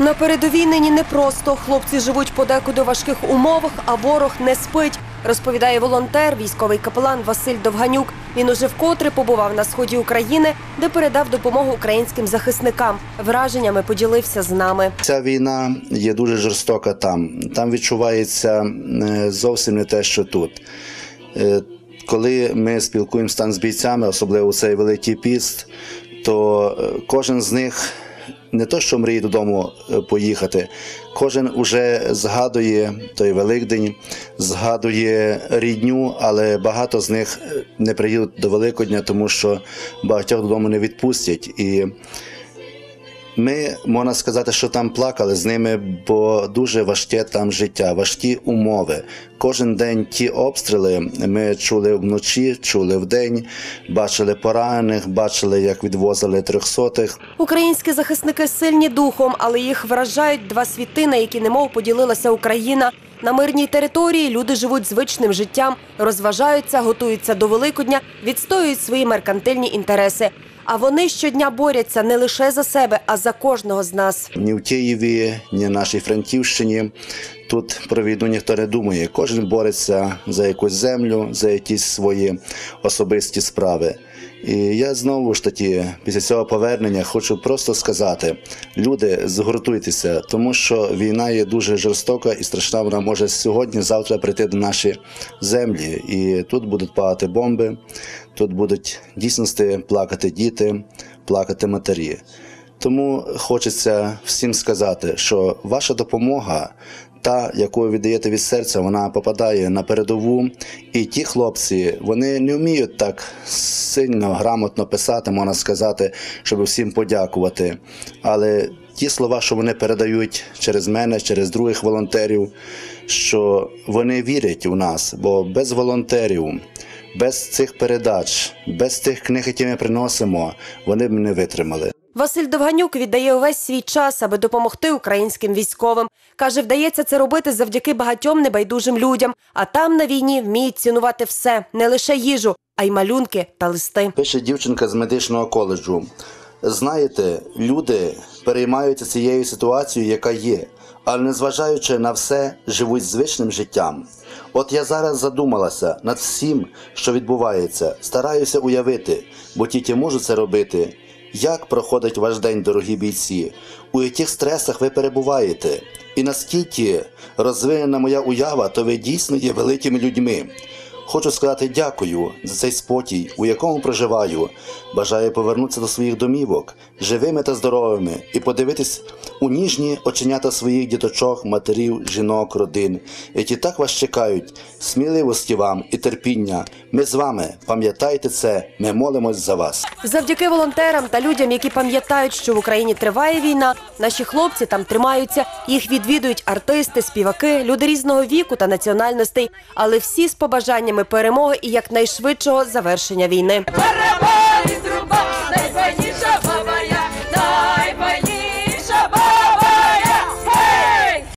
На передовій нині непросто. Хлопці живуть подекуди у важких умовах, а ворог не спить. Розповідає волонтер, військовий капелан Василь Довганюк. Він уже вкотре побував на сході України, де передав допомогу українським захисникам. Враженнями поділився з нами. Ця війна є дуже жорстока там. Там відчувається е, зовсім не те, що тут. Е, Коли ми спілкуємося там з бійцями, особливо у цей великий піст, то е, кожен з них не то, що мріє додому е, поїхати, кожен уже згадує той Великдень, згадує рідню, але багато з них е, не приїдуть до Великодня, тому що багатьох додому не відпустять. І ми можна сказати, що там плакали з ними, бо дуже важке там життя, важкі умови. Кожен день ті обстріли ми чули вночі, чули вдень, бачили поранених, бачили, як відвозили трьохсотих. Українські захисники сильні духом, але їх вражають два світи, на які немов поділилася Україна. На мирній території люди живуть звичним життям, розважаються, готуються до Великодня, відстоюють свої меркантильні інтереси. А вони щодня борються не лише за себе, а за кожного з нас. Ні в Києві, ні нашій Франківщині. Тут про війну ніхто не думає. Кожен бореться за якусь землю, за якісь свої особисті справи. І я знову ж таки, після цього повернення, хочу просто сказати: люди, згуртуйтеся, тому що війна є дуже жорстока і страшна. Вона може сьогодні, завтра прийти до наші землі. І тут будуть падати бомби, тут будуть дійсності плакати діти, плакати матері. Тому хочеться всім сказати, що ваша допомога, та, яку ви віддаєте від серця, вона попадає на передову. І ті хлопці, вони не вміють так сильно, грамотно писати, можна сказати, щоб всім подякувати. Але ті слова, що вони передають через мене, через других волонтерів, що вони вірять у нас, бо без волонтерів. Без цих передач, без тих книг, які ми приносимо, вони б не витримали. Василь Довганюк віддає увесь свій час, аби допомогти українським військовим. Каже, вдається це робити завдяки багатьом небайдужим людям. А там на війні вміють цінувати все, не лише їжу, а й малюнки та листи. Пише дівчинка з медичного коледжу. Знаєте, люди переймаються цією ситуацією, яка є, але незважаючи на все, живуть звичним життям. От я зараз задумалася над всім, що відбувається, стараюся уявити, бо тільки можу це робити. Як проходить ваш день, дорогі бійці? У яких стресах ви перебуваєте? І наскільки розвинена моя уява, то ви дійсно є великими людьми. Хочу сказати дякую за цей спокій, у якому проживаю. Бажаю повернутися до своїх домівок, живими та здоровими, і подивитись у ніжні оченята своїх діточок, матерів, жінок, родин, які так вас чекають. Сміливості вам і терпіння. Ми з вами. Пам'ятайте це, ми молимось за вас. Завдяки волонтерам та людям, які пам'ятають, що в Україні триває війна, наші хлопці там тримаються. Їх відвідують артисти, співаки, люди різного віку та національностей, але всі з побажаннями перемоги і якнайшвидшого завершення війни. Перемога!